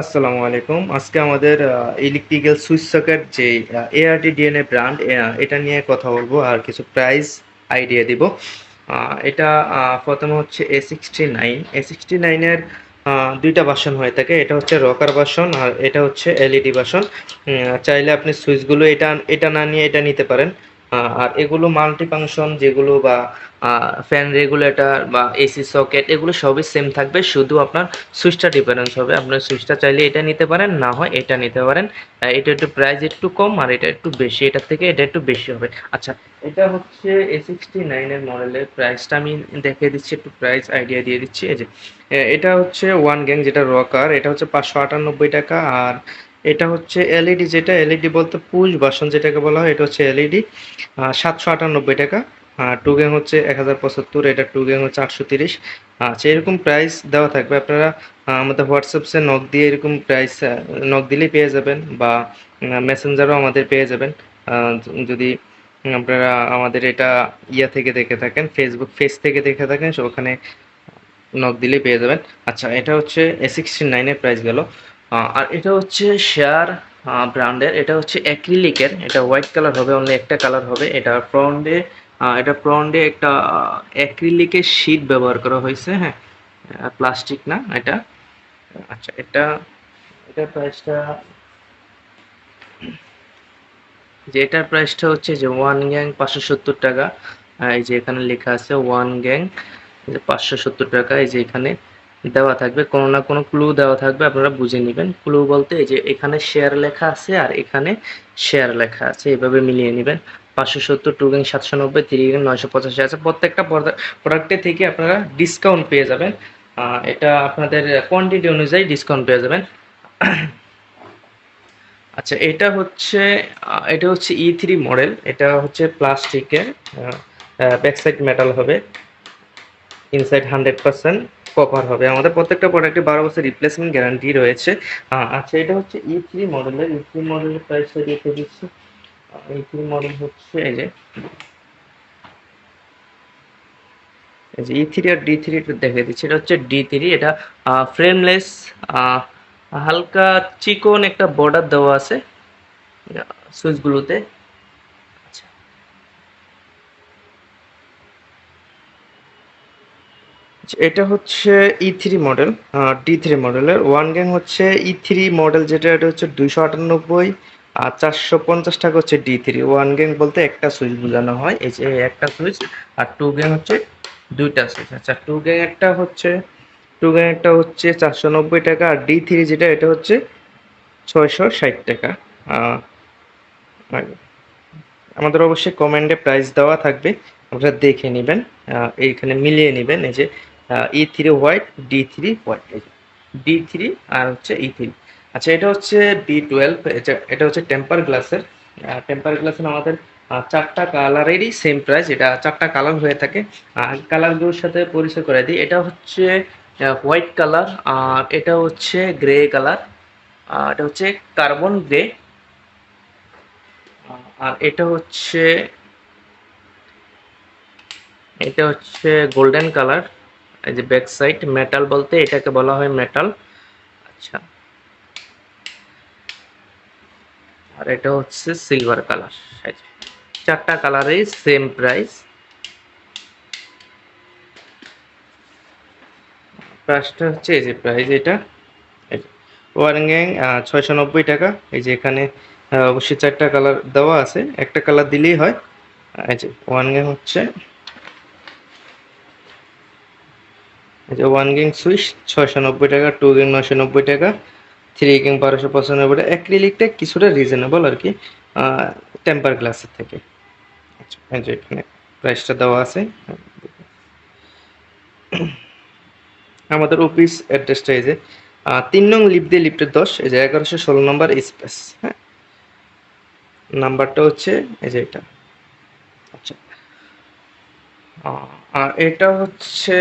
আসসালামু আলাইকুম। আজকে আমাদের ইলেকট্রিক্যাল সুইচ সকেট যে এআরটি ডিএনএ ব্র্যান্ড এটা নিয়ে কথা বলব আর কিছু প্রাইস আইডিয়া দিব। এটা প্রথমে হচ্ছে A sixty nine A sixty নাইনের দুইটা বাসন হয়ে থাকে। এটা হচ্ছে রকার বাসন আর এটা হচ্ছে এলইডি বাসন। চাইলে আপনি সুইচগুলো এটা এটা না নিয়ে এটা নিতে পারেন। আর এগুলো মাল্টি ফাংশন যেগুলো বা ফ্যান রেগুলেটর বা এসি সকেট এগুলো সবই সেম থাকবে। শুধু আপনার সুইচটা ডিফারেন্স হবে। আপনার সুইচটা চাইলে এটা নিতে পারেন, না হয় এটা নিতে পারেন। এটা একটু প্রাইস একটু কম আর এটা একটু বেশি। এটার থেকে এটা একটু বেশি হবে। আচ্ছা এটা হচ্ছে এ সিক্সটি নাইনের মডেলের প্রাইসটা আমি দেখিয়ে দিচ্ছি, একটু প্রাইস আইডিয়া দিয়ে দিচ্ছি। এই যে এটা হচ্ছে ওয়ান গ্যাং যেটা রকার এটা হচ্ছে পাঁচশো আটানব্বই টাকা। আর এটা হচ্ছে এলইডি যেটা এলইডি বলতে পুশ বাসন যেটাকে বলা হয়, এটা হচ্ছে এলইডি সাতশো আটানব্বই টাকা। টু গ্যাং হচ্ছে এক হাজার পঁচাত্তর, এটা টু গ্যাং হচ্ছে আটশো তিরিশ। আচ্ছা এরকম প্রাইস দেওয়া থাকবে। আপনারা আমাদের হোয়াটসঅ্যাপসে নক দিয়ে এরকম প্রাইস নক দিলেই পেয়ে যাবেন বা মেসেঞ্জারও আমাদের পেয়ে যাবেন। যদি আপনারা আমাদের এটা ইয়া থেকে দেখে থাকেন ফেসবুক পেজ থেকে দেখে থাকেন, ওখানে নক দিলেই পেয়ে যাবেন। আচ্ছা এটা হচ্ছে এ সিক্সটি নাইনের প্রাইস গেল। আর এটা হচ্ছে শেয়ার ব্র্যান্ডের। এটা হচ্ছে অ্যাক্রিলিকের। এটা হোয়াইট কালার হবে, অনলি একটা কালার হবে। এটা ফ্রন্টে এটা ফ্রন্টে একটা অ্যাক্রিলিকের শীট ব্যবহার করা হয়েছে হ্যাঁ? প্লাস্টিক না এটা? আচ্ছা এটা এটার প্রাইসটা যে এটার প্রাইসটা হচ্ছে যে ওয়ান গ্যাং পাঁচশো সত্তর টাকা। এই যে এখানে লেখা আছে ওয়ান গ্যাং পাঁচশো সত্তর টাকা, এই যে এখানে দেওয়া থাকবে, কোনো না কোনো ক্লু দেওয়া থাকবে, আপনারা বুঝে নেবেন। ক্লু বলতে এই যে এখানে শেয়ার লেখা আছে আর এখানে শেয়ার লেখা আছে, এভাবে মিলিয়ে নেবেন। পাঁচশো সত্তর টু গ্যাং সাতশো নব্বই থ্রি গ্যাং নয়শো পঁচাশি আছে। প্রত্যেকটা প্রোডাক্টে থেকে আপনারা ডিসকাউন্ট পেয়ে যাবেন। এটা আপনাদের কোয়ান্টিটি অনুযায়ী ডিসকাউন্ট পেয়ে যাবেন। আচ্ছা এটা হচ্ছে এটা হচ্ছে ই থ্রি মডেল এটা হচ্ছে প্লাস্টিকের ব্যাক সাইড মেটাল হবে। ইনসাইড হান্ড্রেড পার্সেন্ট কভার হবে। আমাদের প্রত্যেকটা প্রোডাক্টে বারো বছর রিপ্লেসমেন্ট গ্যারান্টি রয়েছে। আচ্ছা এটা হচ্ছে ই থ্রি মডেলের ই থ্রি মডেলের প্রাইসটা দেখে দিচ্ছি। ই থ্রি মডেল হচ্ছে এই যে এই যে ই থ্রি আর ডি থ্রি দেখে দিচ্ছি। এটা হচ্ছে ডি থ্রি এটা ফ্রেমলেস হালকা চিকন একটা বর্ডার দেওয়া আছে সুইচগুলোতে আচ্ছা আচ্ছা, এটা হচ্ছে E three model D three মডেলের ওয়ান গ্যাং হচ্ছে ই থ্রি মডেল যেটা, এটা হচ্ছে দুইশো আটানব্বই আর চারশো পঞ্চাশ টাকা হচ্ছে ডি থ্রি ওয়ান গ্যাং বলতে একটা সুইচ বোঝানো হয়, এই যে একটা সুইচ আর টু গ্যাং হচ্ছে দুইটা সুইচ আচ্ছা টু গ্যাং একটা হচ্ছে টু গ্যাং একটা হচ্ছে চারশো নব্বই টাকা আর ডি থ্রি যেটা, এটা হচ্ছে ছয়শো ষাট টাকা। আমাদের অবশ্যই কমেন্টে প্রাইস দেওয়া থাকবে, আপনারা দেখে নেবেন এইখানে মিলিয়ে নেবেন, এই যে E three white D three white D three আর হচ্ছে ই থ্রি আচ্ছা এটা হচ্ছে বি টুয়েলভ এটা হচ্ছে টেম্পার গ্লাসের টেম্পার গ্লাসের আমাদের চারটা কালারেরই সেম প্রাইস এটা চারটা কালার হয়ে থাকে। আর কালারগুলোর সাথে পরিচয় করে দিই, এটা হচ্ছে হোয়াইট কালার আর এটা হচ্ছে গ্রে কালার আর এটা হচ্ছে কার্বন গ্রে আর এটা হচ্ছে এটা হচ্ছে গোল্ডেন কালার এই যে ব্যাক সাইড মেটাল বলতে এটাকে বলা হয় মেটাল আচ্ছা। আর এটা হচ্ছে সিলভার কালার চারটা কালারেই সেম প্রাইস প্রাইসটা হচ্ছে এই যে প্রাইস এটা। গ্যাং ছয়শো নব্বই টাকা। এই যে এখানে অবশ্যই চারটা কালার দেওয়া আছে। একটা কালার দিলেই হয়। এই যে গ্যাং হচ্ছে যে ওয়ান গ্যাং সুইচ ছয়শো নব্বই টাকা টু গ্যাং নয়শো নব্বই টাকা থ্রি গ্যাং বারোশো পঁচানব্বই টাকা। অ্যাক্রিলিকটা কিছুটা রিজনেবল আর কি টেম্পার গ্লাসের থেকে। আচ্ছা এখানে প্রাইসটা দেওয়া আছে। আমাদের অফিস অ্যাড্রেসটা এই যে তিন নং লিফট দিয়ে লিফটের দশ, এই যে এগারোশো ষোলো নম্বর স্পেস হ্যাঁ? নাম্বারটা হচ্ছে, এই যে এটা। আচ্ছা। আর এটা হচ্ছে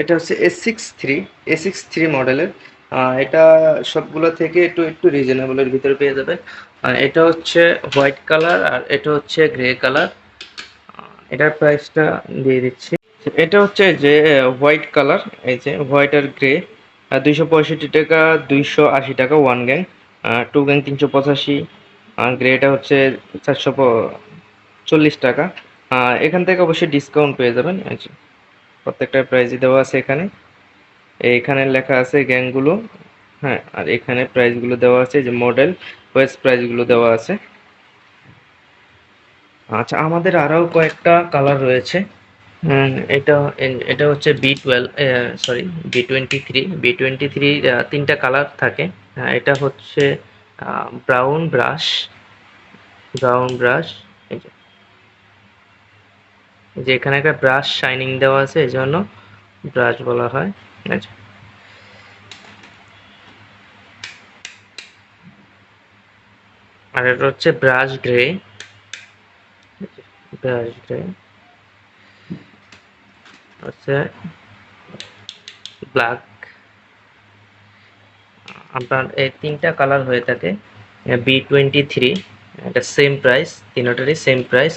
এটা হচ্ছে S six three A six three মডেলের এটা সবগুলো থেকে একটু একটু রিজনেবলের ভিতরে পেয়ে আর এটা হচ্ছে হোয়াইট কালার আর এটা হচ্ছে গ্রে কালার এটার প্রাইসটা দিয়ে দিচ্ছি। এটা হচ্ছে যে হোয়াইট কালার এই যে হোয়াইট আর গ্রে দুইশো পঁয়ষট্টি টাকা, দুইশো আশি টাকা ওয়ান গ্যাং টু গ্যাং তিনশো পঁচাশি। আর গ্রেটা হচ্ছে চারশো চল্লিশ টাকা। এখান থেকে অবশ্যই ডিসকাউন্ট পেয়ে যাবেন। যে প্রত্যেকটা প্রাইজই দেওয়া আছে এখানে। এইখানে লেখা আছে গ্যাংগুলো হ্যাঁ আর এখানে প্রাইসগুলো দেওয়া আছে যে মডেল ওয়েস প্রাইসগুলো দেওয়া আছে। আচ্ছা আমাদের আরও কয়েকটা কালার রয়েছে। এটা এটা হচ্ছে B twelve sorry B twenty three B twenty three তিনটা কালার থাকে। আহ, এটা হচ্ছে ব্রাউন ব্রাশ ব্রাউন ব্রাশ এই যে যে এখানে একটা ব্রাশ শাইনিং দেওয়া আছে এই জন্য ব্রাশ বলা হয় আচ্ছা আর এটা হচ্ছে ব্রাশ গ্রে ব্রাশ গ্রে হচ্ছে ব্ল্যাক আপনার এই তিনটা কালার হয়ে থাকে বি টোয়েন্টি থ্রি এটা সেম প্রাইস তিনোটারই সেম প্রাইস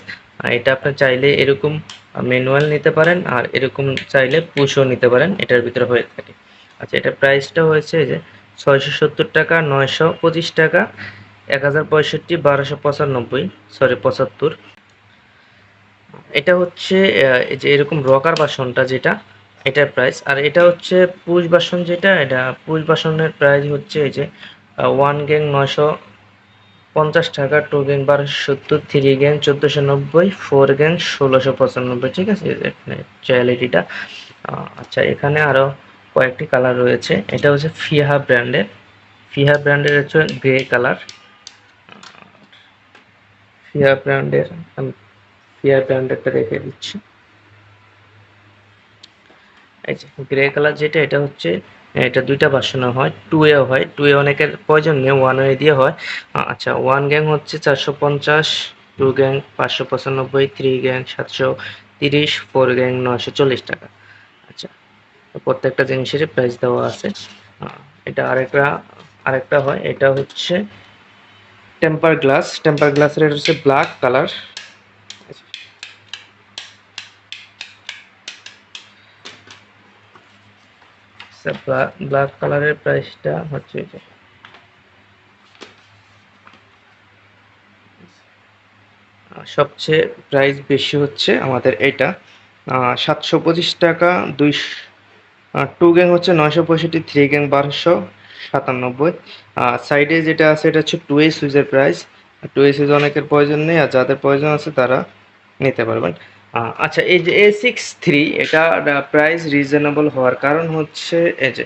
এটা আপনার চাইলে এরকম ম্যানুয়াল নিতে পারেন, আর এরকম চাইলে পুশও নিতে পারেন, এটার ভিতরে হয়ে থাকে। আচ্ছা এটার প্রাইসটা হয়েছে যে ছয়শো সত্তর টাকা, নয়শো পঁচিশ টাকা, এক হাজার পঁয়ষট্টি, বারোশো পঁচানব্বই সরি পঁচাত্তর। এটা হচ্ছে যে এরকম রকার বাসনটা যেটা, এটার প্রাইস আর এটা হচ্ছে পুষ বাসন যেটা, এটা পুষ বাসনের প্রাইস হচ্ছে এই যে ওয়ান গ্যাং নয়শো পঞ্চাশ টাকা টু গ্যাং বারোশো সত্তর থ্রি গ্যাং চোদ্দোশো নব্বই ফোর গ্যাং ষোলোশো পঁচানব্বই, ঠিক আছে? এখানে কোয়ালিটিটা আচ্ছা এখানে আরও কয়েকটি কালার রয়েছে। এটা হচ্ছে ফিহা ব্র্যান্ডের। ফিহা ব্র্যান্ডের হচ্ছে গ্রে কালার ফিয়া ব্র্যান্ডের ফিয়া ব্র্যান্ডেরটা রেখে দিচ্ছি। এই যে গ্রে কালার যেটা, এটা হচ্ছে, এটা দুইটা ভার্সনে হয় টু এ হয়। টু এ অনেকের প্রয়োজন নেই ওয়ান ওয়ে দিয়ে হয়। আচ্ছা ওয়ান গ্যাং হচ্ছে চারশো পঞ্চাশ টু গ্যাং পাঁচশো পঁচানব্বই থ্রি গ্যাং সাতশো তিরিশ ফোর গ্যাং নয়শো চল্লিশ টাকা। আচ্ছা প্রত্যেকটা জিনিসেরই প্রাইস দেওয়া আছে। এটা আরেকটা আরেকটা হয়, এটা হচ্ছে টেম্পার গ্লাস টেম্পার গ্লাসের এটা হচ্ছে ব্ল্যাক কালার ব্ল্যাক কালারের প্রাইসটা হচ্ছে যে। সবচেয়ে প্রাইস বেশি হচ্ছে আমাদের এটা। সাতশো পঁচিশ টাকা, দুই টু গ্যাং হচ্ছে নয়শো পঁয়ষট্টি থ্রি গ্যাং বারোশো সাতানব্বই। আর সাইডে যেটা আছে, এটা হচ্ছে টু এ সুইচের প্রাইস টু এ সুইচ অনেকের প্রয়োজন নেই, আর যাদের প্রয়োজন আছে তারা নিতে পারবেন। আচ্ছা এই যে এ সিক্স থ্রি এটা প্রাইস রিজনেবল হওয়ার কারণ হচ্ছে, এই যে,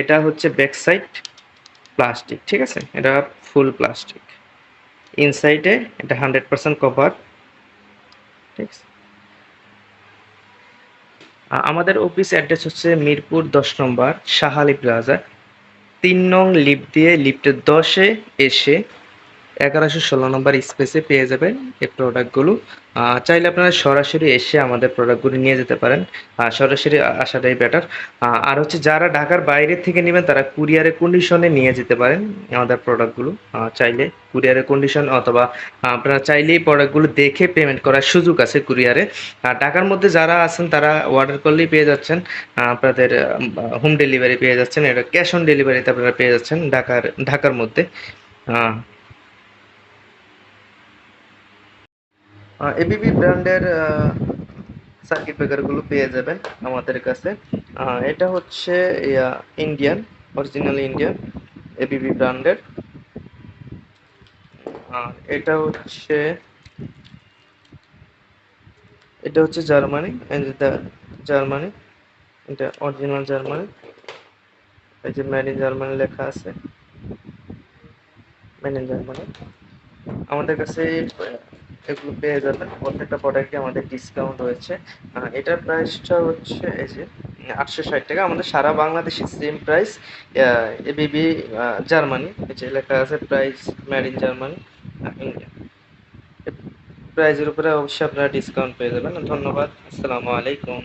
এটা হচ্ছে ব্যাক সাইড প্লাস্টিক ঠিক আছে? এটা ফুল প্লাস্টিক ইনসাইডে এটা হান্ড্রেড পার্সেন্ট কভার ঠিক আছে? আমাদের অফিস অ্যাড্রেস হচ্ছে মিরপুর দশ নম্বর, শাহালি প্লাজা তিন নং লিফট দিয়ে লিফটের দশে এসে এগারোশো ষোলো নম্বর স্পেসে পেয়ে যাবেন এই প্রোডাক্টগুলো চাইলে আপনারা সরাসরি এসে আমাদের প্রোডাক্টগুলো নিয়ে যেতে পারেন। সরাসরি আসাটাই বেটার আর হচ্ছে যারা ঢাকার বাইরে থেকে নেবেন, তারা কুরিয়ারের কন্ডিশনে নিয়ে যেতে পারেন আমাদের প্রোডাক্টগুলো চাইলে কুরিয়ারের কন্ডিশন অথবা আপনারা চাইলেই প্রোডাক্টগুলো দেখে পেমেন্ট করার সুযোগ আছে কুরিয়ারে আর ঢাকার মধ্যে যারা আছেন, তারা অর্ডার করলেই পেয়ে যাচ্ছেন। আপনাদের হোম ডেলিভারি পেয়ে যাচ্ছেন। এটা ক্যাশ অন ডেলিভারিতে আপনারা পেয়ে যাচ্ছেন ঢাকার ঢাকার মধ্যে। এবিবি ব্র্যান্ডের সার্কিট ব্রেকারগুলো পেয়ে যাবেন আমাদের কাছে। এটা হচ্ছে ইন্ডিয়ান অরিজিনাল ইন্ডিয়ান এবিবি ব্র্যান্ডের। এটা হচ্ছে এটা হচ্ছে জার্মানি জার্মানি, এটা অরিজিনাল জার্মানি। এই যে মেড ইন জার্মানি লেখা আছে। Made in Germany. আমাদের কাছে এগুলো পেয়ে যাবেন। প্রত্যেকটা প্রোডাক্টে আমাদের ডিসকাউন্ট রয়েছে। এটার প্রাইসটা হচ্ছে এই যে আটশো ষাট টাকা। আমাদের সারা বাংলাদেশে সেম প্রাইস এবিবি জার্মানি যে লেখা আছে price made in Germany India প্রাইজের উপরে অবশ্যই আপনারা ডিসকাউন্ট পেয়ে যাবেন। ধন্যবাদ। আসসালামু আলাইকুম।